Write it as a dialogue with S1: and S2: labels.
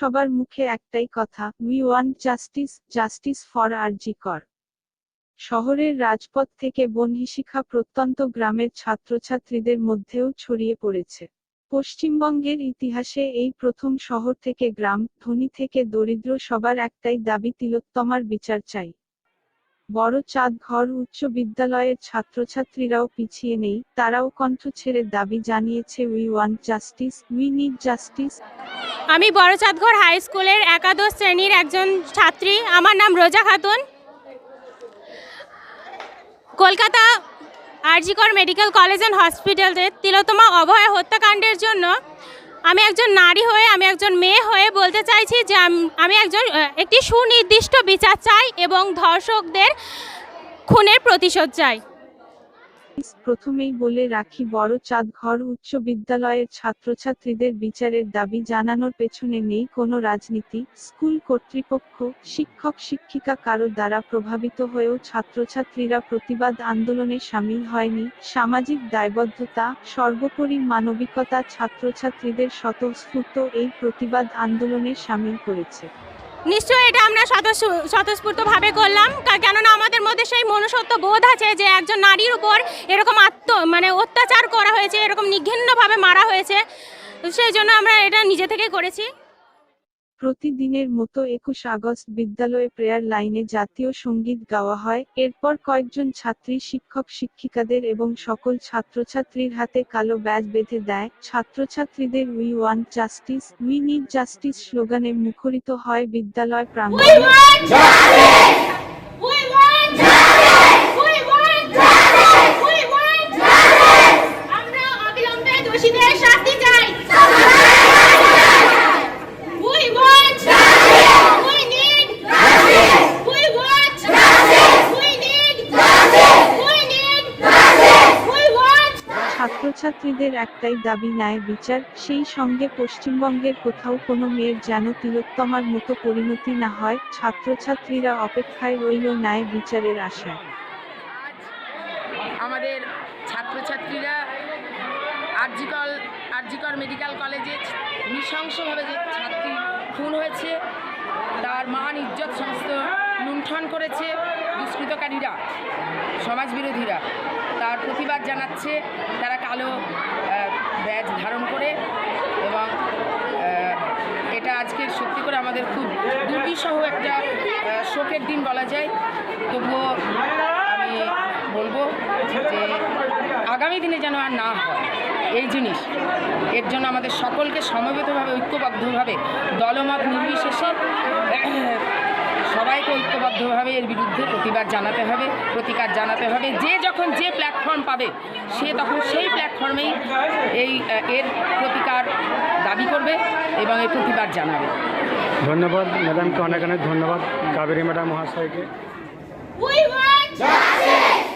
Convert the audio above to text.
S1: সবার মুখে একটাই কথা we want justice justice for RG Kar শহরের রাজপথ থেকে বনহিশিখা প্রত্যন্ত গ্রামের ছাত্রছাত্রীদের মধ্যেও ছড়িয়ে পড়েছে। পশ্চিমবঙ্গের ইতিহাসে এই প্রথম শহর থেকে গ্রাম, ধনী থেকে দরিদ্র সবার একটাই দাবি তিলোত্তমার বিচার চাই। বড় চাঁদ ঘর উচ্চ বিদ্যালয়ের ছাত্রছাত্রীরাও পিছিয়ে নেই, তারাও কণ্ঠ ছেড়ে দাবি জানিয়েছে we want justice we need justice
S2: আমি বড়চাঁদঘর হাই স্কুলের একাদশ শ্রেণির একজন ছাত্রী, আমার নাম Roja Khatun. Kolkata RG Kar medical college and হসপিটালে তিলোত্তমা অভয় হত্যাকাণ্ডের জন্য আমি একজন নারী হয়ে, আমি একজন মেয়ে হয়ে বলতে চাইছি যে আমি একজন একটি সুনির্দিষ্ট বিচার চাই এবং ধর্ষকদের খুনের প্রতিশোধ চাই।
S1: প্রথমেই বলে রাখি, বড় চাঁদ ঘর উচ্চ বিদ্যালয়ের ছাত্রছাত্রীদের বিচারের দাবি জানানোর পেছনে নেই কোনো রাজনীতি। স্কুল কর্তৃপক্ষ, শিক্ষক শিক্ষিকা কারও দ্বারা প্রভাবিত হয়েও ছাত্রছাত্রীরা প্রতিবাদ আন্দোলনে সামিল হয়নি। সামাজিক দায়বদ্ধতা, সর্বোপরি মানবিকতা ছাত্রছাত্রীদের স্বতঃস্ফূর্ত এই প্রতিবাদ আন্দোলনে সামিল করেছে।
S2: নিশ্চয়ই এটা আমরা স্বতঃস্ফূর্তভাবে করলাম। কেননা আমাদের মধ্যে সেই মনুষ্যত্ব বোধ আছে যে একজন নারীর উপর এরকম আত্ম মানে অত্যাচার করা হয়েছে, এরকম নিঘিন্নভাবে মারা হয়েছে। সেই জন্য আমরা এটা নিজে থেকে করেছি।
S1: প্রতিদিনের মতো একুশ আগস্ট বিদ্যালয়ে প্রেয়ার লাইনে জাতীয় সংগীত গাওয়া হয়। এরপর কয়েকজন ছাত্রী, শিক্ষক, শিক্ষিকাদের এবং সকল ছাত্রছাত্রীর হাতে কালো ব্যাজ বেঁধে দেয়। ছাত্রছাত্রীদের we want justice we need justice স্লোগানে মুখরিত হয় বিদ্যালয় প্রাঙ্গণ।
S2: শাস্তি চাই।
S1: ছাত্রছাত্রীদের একটাই দাবি ন্যায় বিচার, সেই সঙ্গে পশ্চিমবঙ্গের কোথাও কোনো মেয়ের যেন তিলোত্তমার মতো পরিণতি না হয়, ছাত্রছাত্রীরা অপেক্ষায় রইল ন্যায় বিচারের আশায়।
S3: আমাদের ছাত্রছাত্রীরা আরজিকল, আরজিকর মেডিকেল কলেজে নৃশংসভাবে যে ছাত্রী খুন হয়েছে, তার মান ইজ্জত সমস্ত লুণ্ঠন করেছে দুষ্কৃতকারীরা, সমাজবিরোধীরা। প্রতিবাদ জানাচ্ছে, তারা কালো ব্যাজ ধারণ করে এবং এটা আজকে সত্যি করে আমাদের খুব দুর্বিষহ একটা শোকের দিন বলা যায়। তবুও আমি বলব যে আগামী দিনে যেন আর না হয়, এই জিনিস। এর জন্য আমাদের সকলকে সমবেতভাবে, ঐক্যবদ্ধভাবে দলমত নির্বিশেষে ঐক্যবদ্ধভাবে এর বিরুদ্ধে প্রতিবাদ জানাতে হবে প্রতিকার জানাতে হবে। যে যখন যে প্ল্যাটফর্ম পাবে সে তখন সেই প্ল্যাটফর্মেই এই এর প্রতিকার দাবি করবে এবং এর প্রতিবাদ জানাবে।
S4: ধন্যবাদ ম্যাডামকে অনেক অনেক ধন্যবাদ। কাবেরী ম্যাডাম মহাশয়কে।
S2: We want justice.